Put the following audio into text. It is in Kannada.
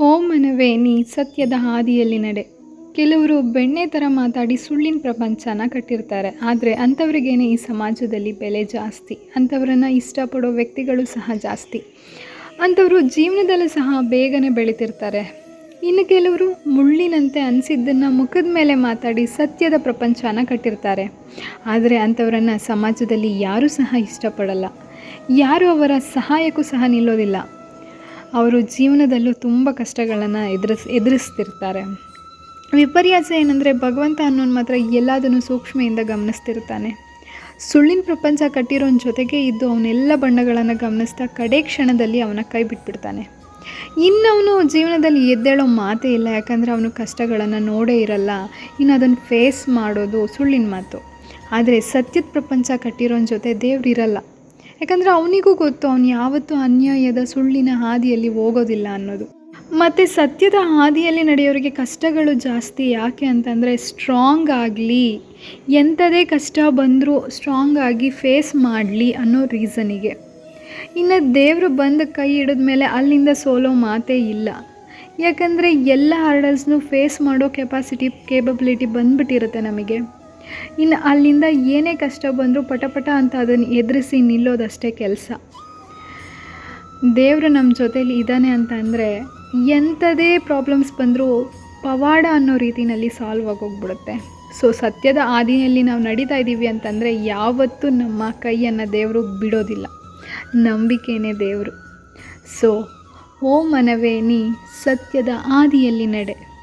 ಓ ಮನವೇ, ನೀ ಸತ್ಯದ ಹಾದಿಯಲ್ಲಿ ನಡೆ. ಕೆಲವರು ಬೆಣ್ಣೆ ಥರ ಮಾತಾಡಿ ಸುಳ್ಳಿನ ಪ್ರಪಂಚನ ಕಟ್ಟಿರ್ತಾರೆ. ಆದರೆ ಅಂಥವ್ರಿಗೇನೆ ಈ ಸಮಾಜದಲ್ಲಿ ಬೆಲೆ ಜಾಸ್ತಿ. ಅಂಥವ್ರನ್ನ ಇಷ್ಟಪಡೋ ವ್ಯಕ್ತಿಗಳು ಸಹ ಜಾಸ್ತಿ. ಅಂಥವರು ಜೀವನದಲ್ಲೂ ಸಹ ಬೇಗನೆ ಬೆಳೀತಿರ್ತಾರೆ. ಇನ್ನು ಕೆಲವರು ಮುಳ್ಳಿನಂತೆ ಅನಿಸಿದ್ದನ್ನು ಮುಖದ ಮೇಲೆ ಮಾತಾಡಿ ಸತ್ಯದ ಪ್ರಪಂಚನ ಕಟ್ಟಿರ್ತಾರೆ. ಆದರೆ ಅಂಥವರನ್ನು ಸಮಾಜದಲ್ಲಿ ಯಾರೂ ಸಹ ಇಷ್ಟಪಡಲ್ಲ. ಯಾರೂ ಅವರ ಸಹಾಯಕ್ಕೂ ಸಹ ನಿಲ್ಲೋದಿಲ್ಲ. ಅವರು ಜೀವನದಲ್ಲೂ ತುಂಬ ಕಷ್ಟಗಳನ್ನು ಎದುರಿಸ್, ಎದುರಿಸ್ತಿರ್ತಾರೆ. ವಿಪರ್ಯಾಸ ಏನಂದರೆ ಭಗವಂತ ಅನ್ನೋನು ಮಾತ್ರ ಎಲ್ಲದನ್ನು ಸೂಕ್ಷ್ಮೆಯಿಂದ ಗಮನಿಸ್ತಿರ್ತಾನೆ. ಸುಳ್ಳಿನ ಪ್ರಪಂಚ ಕಟ್ಟಿರೋನ ಜೊತೆಗೆ ಇದ್ದು ಅವನೆಲ್ಲ ಬಣ್ಣಗಳನ್ನು ಗಮನಿಸ್ತಾ ಕಡೆ ಕ್ಷಣದಲ್ಲಿ ಅವನ ಕೈ ಬಿಟ್ಬಿಡ್ತಾನೆ. ಇನ್ನವನು ಜೀವನದಲ್ಲಿ ಎದ್ದೇಳೋ ಮಾತೇ ಇಲ್ಲ, ಯಾಕಂದರೆ ಅವನು ಕಷ್ಟಗಳನ್ನು ನೋಡೇ ಇರಲ್ಲ. ಇನ್ನು ಅದನ್ನು ಫೇಸ್ ಮಾಡೋದು ಸುಳ್ಳಿನ ಮಾತು. ಆದರೆ ಸತ್ಯದ ಪ್ರಪಂಚ ಕಟ್ಟಿರೋನ ಜೊತೆ ದೇವ್ರು ಇರಲ್ಲ. ಯಾಕಂದರೆ ಅವನಿಗೂ ಗೊತ್ತು, ಅವನು ಯಾವತ್ತೂ ಅನ್ಯಾಯದ ಸುಳ್ಳಿನ ಹಾದಿಯಲ್ಲಿ ಹೋಗೋದಿಲ್ಲ ಅನ್ನೋದು. ಮತ್ತು ಸತ್ಯದ ಹಾದಿಯಲ್ಲಿ ನಡೆಯೋರಿಗೆ ಕಷ್ಟಗಳು ಜಾಸ್ತಿ, ಯಾಕೆ ಅಂತಂದರೆ ಸ್ಟ್ರಾಂಗ್ ಆಗಲಿ, ಎಂಥದೇ ಕಷ್ಟ ಬಂದರೂ ಸ್ಟ್ರಾಂಗ್ ಆಗಿ ಫೇಸ್ ಮಾಡಲಿ ಅನ್ನೋ ರೀಸನಿಗೆ ಇನ್ನು ದೇವರು ಬಂದು ಕೈ ಹಿಡಿದ ಮೇಲೆ ಅಲ್ಲಿಂದ ಸೋಲೋ ಮಾತೇ ಇಲ್ಲ. ಯಾಕಂದರೆ ಎಲ್ಲ ಹರ್ಡಲ್ಸ್ನೂ ಫೇಸ್ ಮಾಡೋ ಕೆಪಾಸಿಟಿ ಕೇಪಬಿಲಿಟಿ ಬಂದ್ಬಿಟ್ಟಿರುತ್ತೆ ನಮಗೆ. ಇನ್ನು ಅಲ್ಲಿಂದ ಏನೇ ಕಷ್ಟ ಬಂದರೂ ಪಟಪಟ ಅಂತ ಅದನ್ನು ಎದುರಿಸಿ ನಿಲ್ಲೋದಷ್ಟೇ ಕೆಲಸ. ದೇವರು ನಮ್ಮ ಜೊತೇಲಿ ಇದ್ದಾನೆ ಅಂತ ಅಂದರೆ ಎಂಥದೇ ಪ್ರಾಬ್ಲಮ್ಸ್ ಬಂದರೂ ಪವಾಡ ಅನ್ನೋ ರೀತಿಯಲ್ಲಿ ಸಾಲ್ವ್ ಆಗೋಗ್ಬಿಡುತ್ತೆ. ಸೊ ಸತ್ಯದ ಆದಿನಲ್ಲಿ ನಾವು ನಡೀತಾ ಇದ್ದೀವಿ ಅಂತಂದರೆ ಯಾವತ್ತೂ ನಮ್ಮ ಕೈಯನ್ನು ದೇವರು ಬಿಡೋದಿಲ್ಲ. ನಂಬಿಕೆನೇ ದೇವರು. ಸೊ ಓ ಮನವೇ ನೀ ಸತ್ಯದ ಆದಿಯಲ್ಲಿ ನಡೆ.